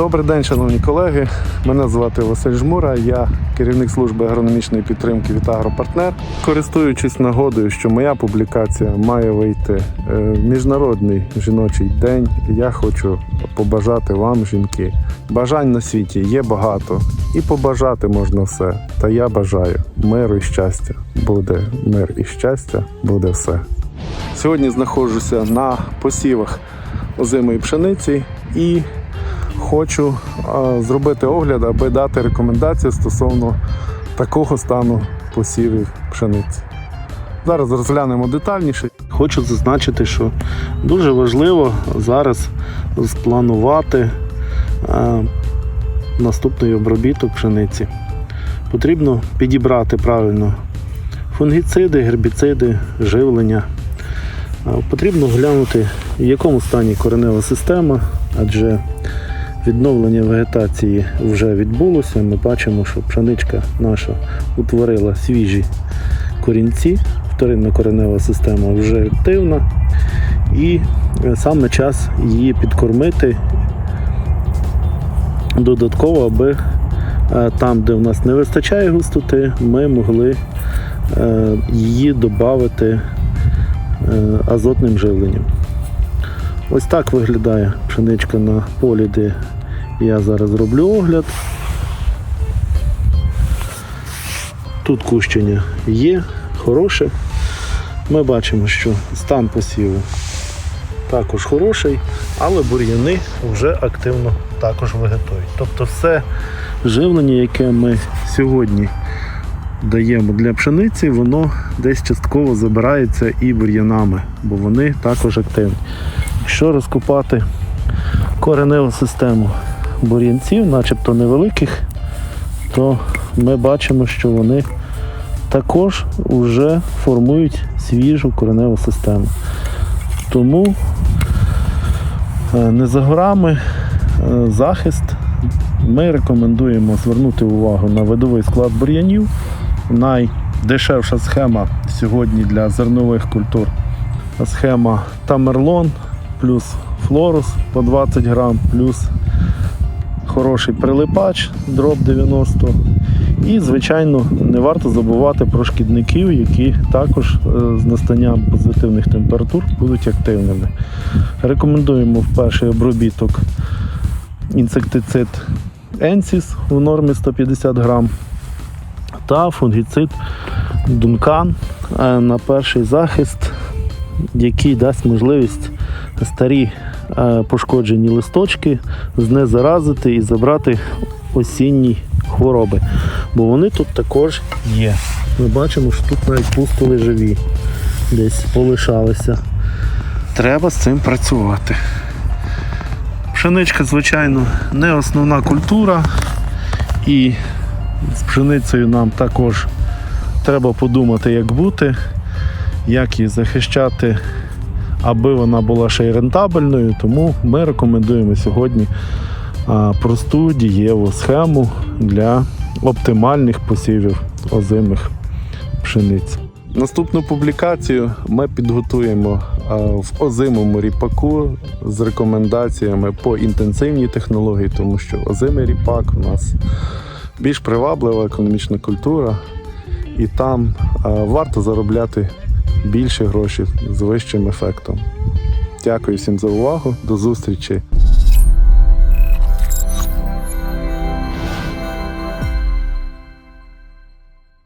Добрий день, шановні колеги. Мене звати Василь Жмура. Я керівник служби агрономічної підтримки від Агропартнер. Користуючись нагодою, що моя публікація має вийти е, в міжнародний жіночий день, я хочу побажати вам, жінки. Бажань на світі є багато, і побажати можна все. Та я бажаю миру і щастя. Буде мир і щастя, буде все. Сьогодні знаходжуся на посівах озимої пшениці і хочу зробити огляд, аби дати рекомендації стосовно такого стану посівів пшениці. Зараз розглянемо детальніше. Хочу зазначити, що дуже важливо зараз спланувати наступний обробіток пшениці. Потрібно підібрати правильно фунгіциди, гербіциди, живлення. Потрібно глянути, в якому стані коренева система, адже відновлення вегетації вже відбулося. Ми бачимо, що пшеничка наша утворила свіжі корінці, вторинна коренева система вже активна, і е, саме час її підкормити додатково, аби е, там, де в нас не вистачає густоти, ми могли е, її додати азотним живленням. Ось так виглядає пшеничка на полі, де я зараз роблю огляд. Тут кущення є, хороше. Ми бачимо, що стан посіву також хороший, але бур'яни вже активно також вегетують. Тобто все живлення, яке ми сьогодні даємо для пшениці, воно десь частково забирається і бур'янами, бо вони також активні. Якщо розкопати кореневу систему бур'янців, начебто невеликих, то ми бачимо, що вони також вже формують свіжу кореневу систему. Тому е, не за горами е, захист. Ми рекомендуємо звернути увагу на видовий склад бур'янів. Найдешевша схема сьогодні для зернових культур. Схема Тамерлон плюс флорус по 20 грам, плюс хороший прилипач дроб 90. І, звичайно, не варто забувати про шкідників, які також е, з настанням позитивних температур будуть активними. Рекомендуємо в перший обробіток інсектицид Енсіс в нормі 150 грам та фунгіцид Дункан е, на перший захист, який дасть можливість старі е, пошкоджені листочки знезаразити і забрати осінні хвороби. Бо вони тут також є. Ми бачимо, що тут навіть пустили живі, десь полишалися. Треба з цим працювати. Пшеничка, звичайно, не основна культура, і з пшеницею нам також треба подумати, як бути, як її захищати, аби вона була ще й рентабельною. Тому ми рекомендуємо сьогодні просту дієву схему для оптимальних посівів озимих пшениць. Наступну публікацію ми підготуємо в озимому ріпаку з рекомендаціями по інтенсивній технології, тому що озимий ріпак у нас більш приваблива економічна культура, і там варто заробляти більше грошей з вищим ефектом. Дякую всім за увагу. До зустрічі